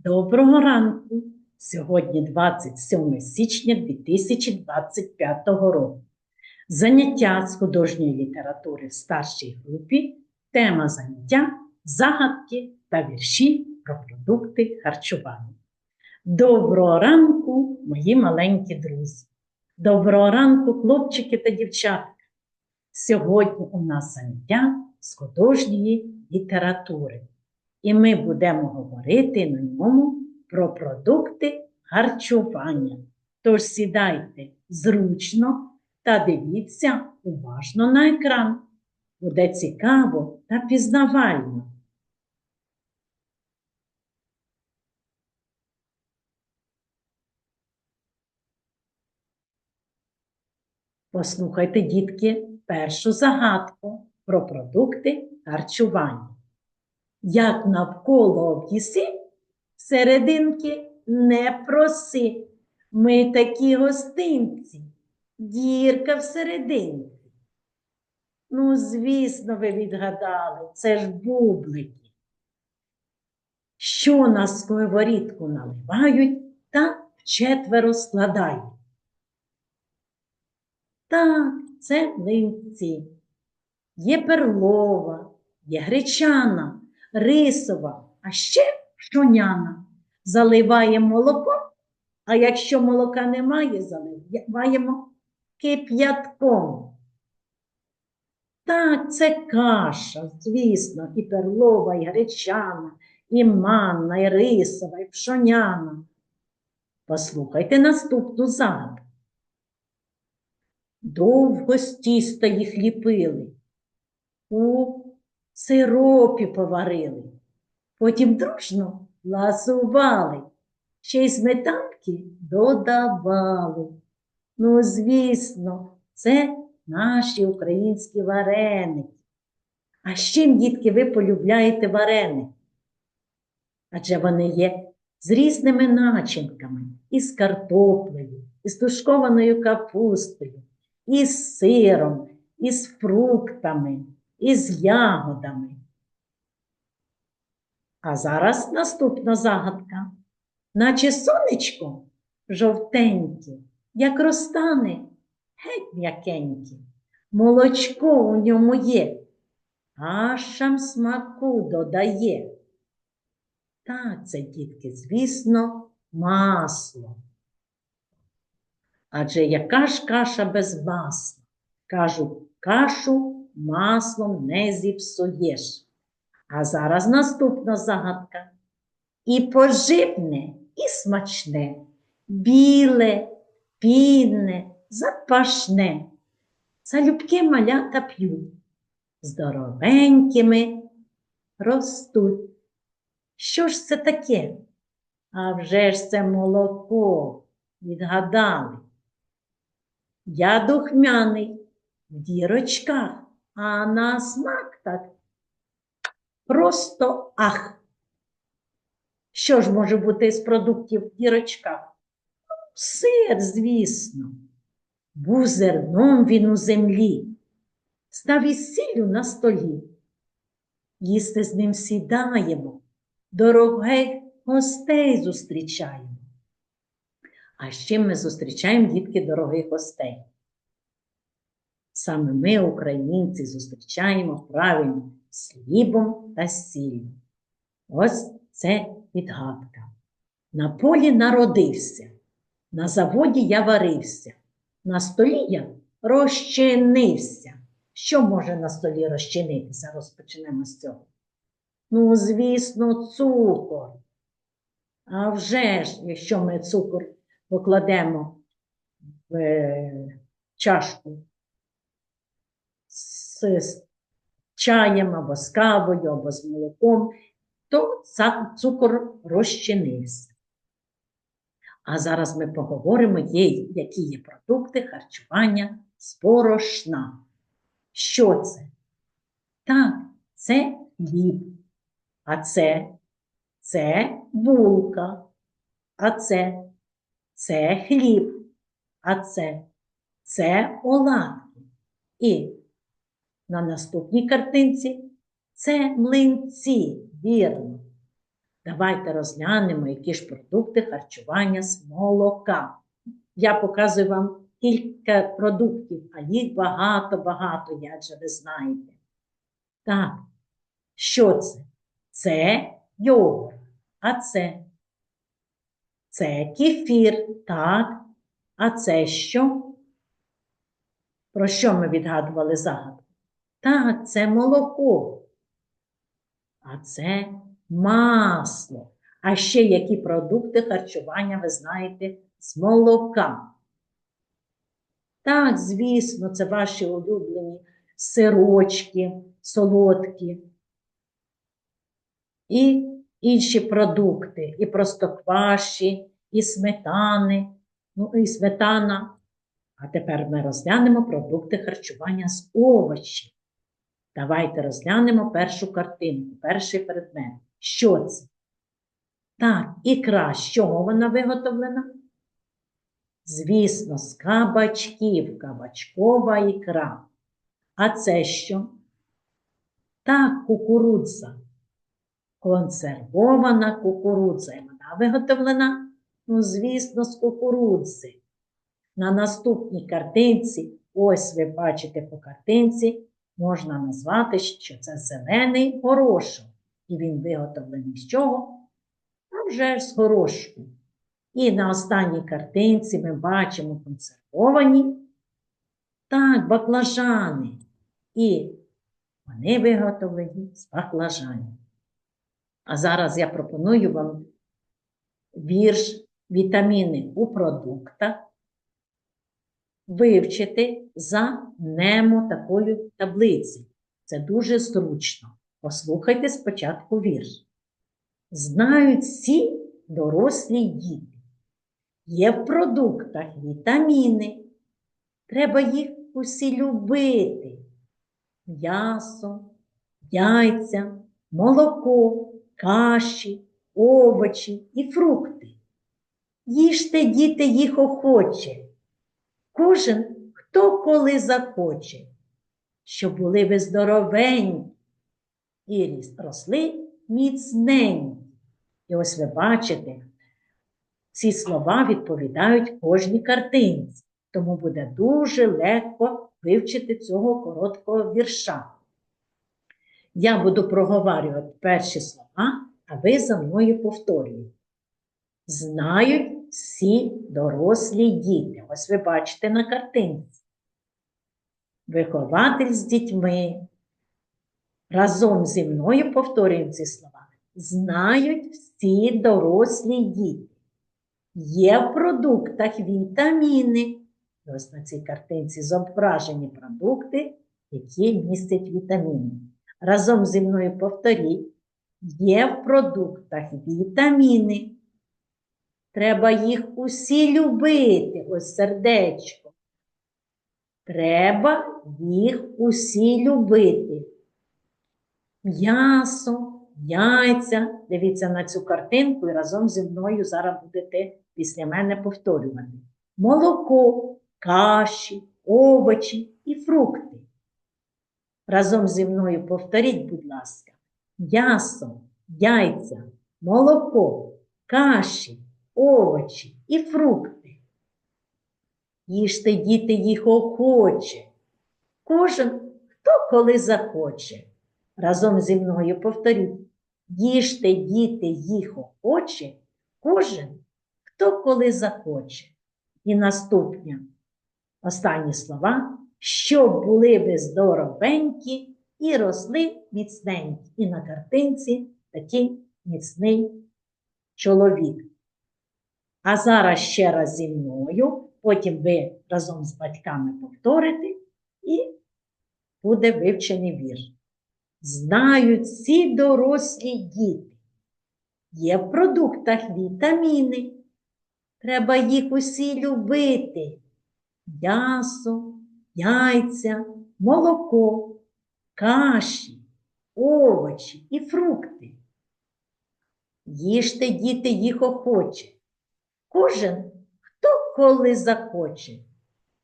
Доброго ранку! Сьогодні 27 січня 2025 року. Заняття з художньої літератури в старшій групі. Тема заняття загадки та вірші про продукти харчування. Доброго ранку, мої маленькі друзі! Доброго ранку, хлопчики та дівчатка! Сьогодні у нас заняття з художньої літератури. І ми будемо говорити на ньому про продукти харчування. Тож сідайте зручно та дивіться уважно на екран. Буде цікаво та пізнавально. Послухайте, дітки, першу загадку про продукти харчування. Як навколо об'їси, серединки не проси. Ми такі гостинці, дірка всерединці. Ну, звісно, ви відгадали, це ж бублики. Що на сковорідку наливають та вчетверо складають. Так, це млинці. Є перлова, є гречана рисова, а ще пшоняна. Заливаємо молоко, а якщо молока немає, заливаємо кип'ятком. Так, це каша, звісно, і перлова, і гречана, і манна, і рисова, і пшоняна. Послухайте наступну загадку. Довго з тіста їх ліпили. У сиропі поварили, потім дружно ласували, ще й сметанки додавали. Ну, звісно, це наші українські вареники. А з чим, дітки, ви полюбляєте вареники? Адже вони є з різними начинками, із картоплею, із тушкованою капустою, із сиром, із фруктами із ягодами. А зараз наступна загадка. Наче сонечко жовтеньке, як розтане, геть м'якеньке, молочко у ньому є, ашам смаку додає. Так, це, дітки, звісно, масло. Адже яка ж каша без масла? Кажуть, кашу маслом не зіпсуєш. А зараз наступна загадка. І поживне, і смачне, біле, пінне, запашне. Залюбки малята п'ють, здоровенькими ростуть. Що ж це таке? А вже ж це молоко, відгадали. Я духмяний в дірочках а на смак так просто ах. Що ж може бути з продуктів дірочка? Сир, звісно, був зерном він у землі, став із сіллю на столі. Їсти з ним сідаємо, дорогих гостей зустрічаємо. А з чим ми зустрічаємо дітки дорогих гостей? Саме ми, українці, зустрічаємо правильно з хлібом та сіллю. Ось це відгадка. На полі народився, на заводі я варився, на столі я розчинився. Що може на столі розчинитися? Розпочнемо з цього. Ну, звісно, цукор. А вже ж, якщо ми цукор покладемо в е, чашку з чаєм або з кавою, або з молоком, то цукор розчинився. А зараз ми поговоримо, які є продукти харчування з порошна. Що це? Так, це хліб. А це це булка. А це це хліб. А це це оладки. І на наступній картинці це млинці, вірно. Давайте розглянемо, які ж продукти харчування з молока. Я показую вам кілька продуктів, а їх багато-багато, як же ви знаєте. Так, що це? Це йогурт. А це? Це кефір, так. А це що? Про що ми відгадували загадку? Так, це молоко. А це масло. А ще які продукти харчування ви знаєте з молока? Так, звісно, це ваші улюблені сирочки, солодкі і інші продукти, і простокваші, і сметани, ну і сметана. А тепер ми розглянемо продукти харчування з овочів. Давайте розглянемо першу картинку, перший предмет. Що це? Так, ікра, з чого вона виготовлена? Звісно, з кабачків, кабачкова ікра. А це що? Так, кукурудза. Консервована кукурудза. І вона виготовлена, ну, звісно, з кукурудзи. На наступній картинці, ось ви бачите по картинці, можна назвати, що це зелений горошок. І він виготовлений з чого? А вже з горошку. І на останній картинці ми бачимо консервовані так, баклажани. І вони виготовлені з баклажанів. А зараз я пропоную вам вірш вітаміни у продуктах вивчити за немо такою таблиці. Це дуже зручно. Послухайте спочатку вірш. Знають всі дорослі діти. Є в продуктах вітаміни. Треба їх усі любити. М'ясо, яйця, молоко, каші, овочі і фрукти. Їжте, діти, їх охоче. Кожен, хто коли захоче, щоб були ви здоровенькі і росли міцненькі. І ось ви бачите, ці слова відповідають кожній картинці, тому буде дуже легко вивчити цього короткого вірша. Я буду проговарювати перші слова, а ви за мною повторюєте. Знають всі дорослі діти. Ось ви бачите на картинці. Вихователь з дітьми. Разом зі мною повторюємо ці слова. Знають всі дорослі діти. Є в продуктах вітаміни. Ось на цій картинці зображені продукти, які містять вітаміни. Разом зі мною повторіть. Є в продуктах вітаміни. Треба їх усі любити, ось сердечко. Треба їх усі любити. М'ясо, яйця. Дивіться на цю картинку і разом зі мною зараз будете після мене повторювати. Молоко, каші, овочі і фрукти. Разом зі мною повторіть, будь ласка, м'ясо, яйця, молоко, каші, овочі і фрукти. Їжте, діти, їх охоче. Кожен, хто коли захоче. Разом зі мною повторіть. Їжте, діти, їх охоче. Кожен, хто коли захоче. І наступне, останні слова, щоб були ви здоровенькі і росли міцненькі. І на картинці такий міцний чоловік. А зараз ще раз зі мною, потім ви разом з батьками повторите, і буде вивчений вірш. Знають всі дорослі діти. Є в продуктах вітаміни. Треба їх усі любити. М'ясо, яйця, молоко, каші, овочі і фрукти. Їжте, діти, їх охоче. Кожен, хто коли захоче,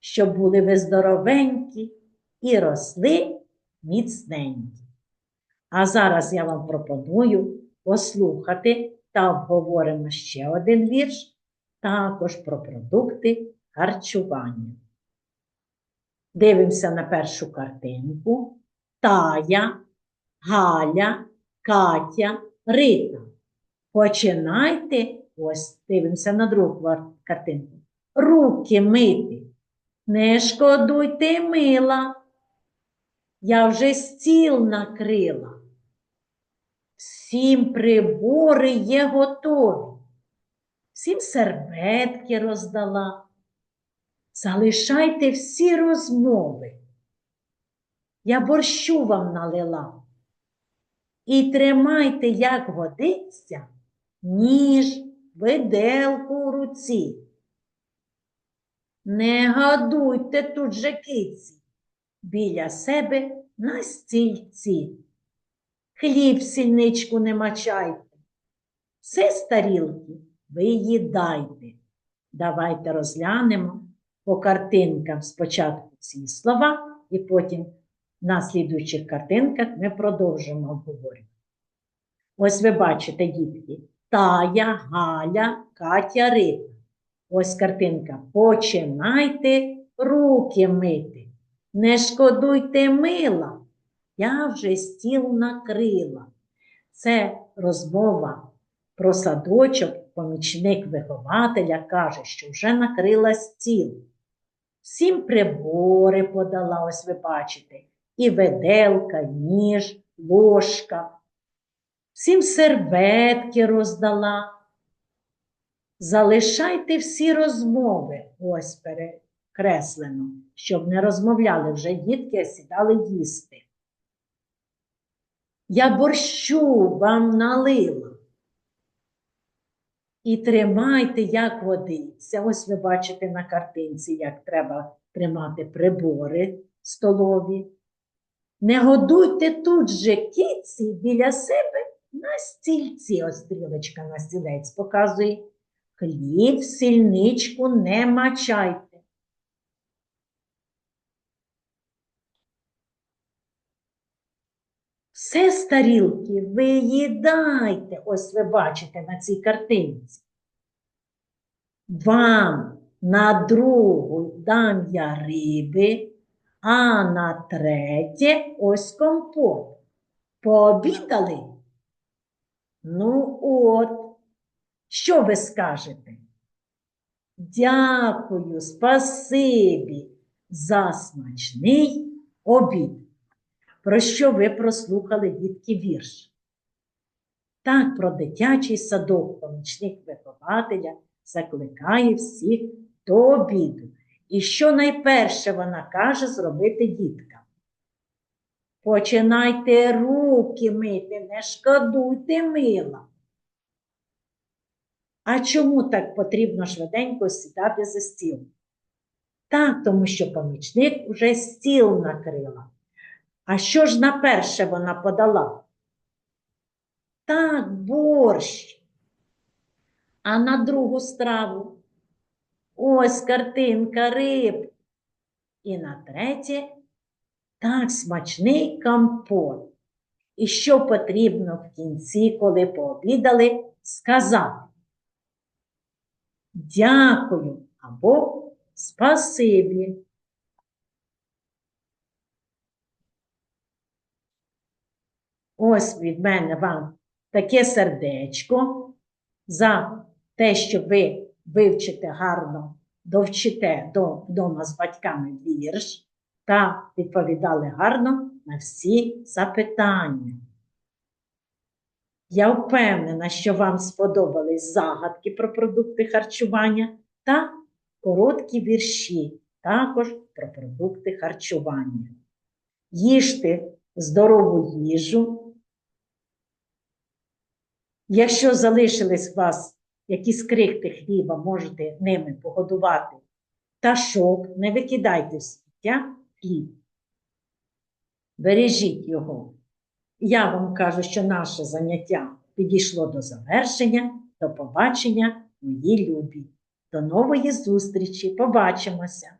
щоб були ви здоровенькі і росли міцненькі. А зараз я вам пропоную послухати та обговоримо ще один вірш, також про продукти харчування. Дивимося на першу картинку. Тая, Галя, Катя, Рита. Починайте, ось дивимося на другу картинку. Руки мити. Не шкодуйте мила. Я вже стіл накрила. Всім прибори є готові. Всім серветки роздала. Залишайте всі розмови. Я борщу вам налила. І тримайте, як годиться, ніж, виделку у руці. Не гадуйте тут же киці біля себе на стільці. Хліб сільничку не мачайте. Все з тарілки ви. Давайте розглянемо по картинкам спочатку ці слова, і потім на слідуючих картинках ми продовжимо обговорювати. Ось ви бачите, дітки, Тая, Галя, Катя, Рита. Ось картинка. Починайте руки мити. Не шкодуйте мила. Я вже стіл накрила. Це розмова про садочок. Помічник вихователя каже, що вже накрила стіл. Всім прибори подала, ось ви бачите, і виделка, ніж, ложка. Всім серветки роздала. Залишайте всі розмови, ось перекреслено, щоб не розмовляли вже дітки, а сідали їсти. Я борщу вам налила. І тримайте, як водиться. Ось ви бачите на картинці, як треба тримати прибори столові. Не годуйте тут же кіці біля себе на стільці. Ось стрілочка на стілець показує. Хліб в сільничку не мачайте. Все з тарілки ви їдайте, ось ви бачите на цій картинці. Вам на другу дам я риби, а на третє ось компот. Пообідали? Ну от, що ви скажете? Дякую, спасибі за смачний обід. Про що ви прослухали дітки вірш? Так, про дитячий садок помічник вихователя закликає всіх до обіду. І що найперше вона каже зробити діткам? Починайте руки мити, не шкодуйте мила. А чому так потрібно швиденько сідати за стіл? Так, тому що помічник вже стіл накрила. А що ж на перше вона подала? Так, борщ. А на другу страву ось картинка риб. І на третє так смачний компот. І що потрібно в кінці, коли пообідали, сказати? Дякую або спасибі. Ось від мене вам таке сердечко за те, що ви вивчите гарно, довчите до, вдома з батьками вірш та відповідали гарно на всі запитання. Я впевнена, що вам сподобались загадки про продукти харчування та короткі вірші, також про продукти харчування. Їжте здорову їжу. Якщо залишились у вас якісь крихти хліба, можете ними погодувати пташок, не викидайте сміття хліб. Бережіть його. Я вам кажу, що наше заняття підійшло до завершення. До побачення, мої любі. До нової зустрічі. Побачимося!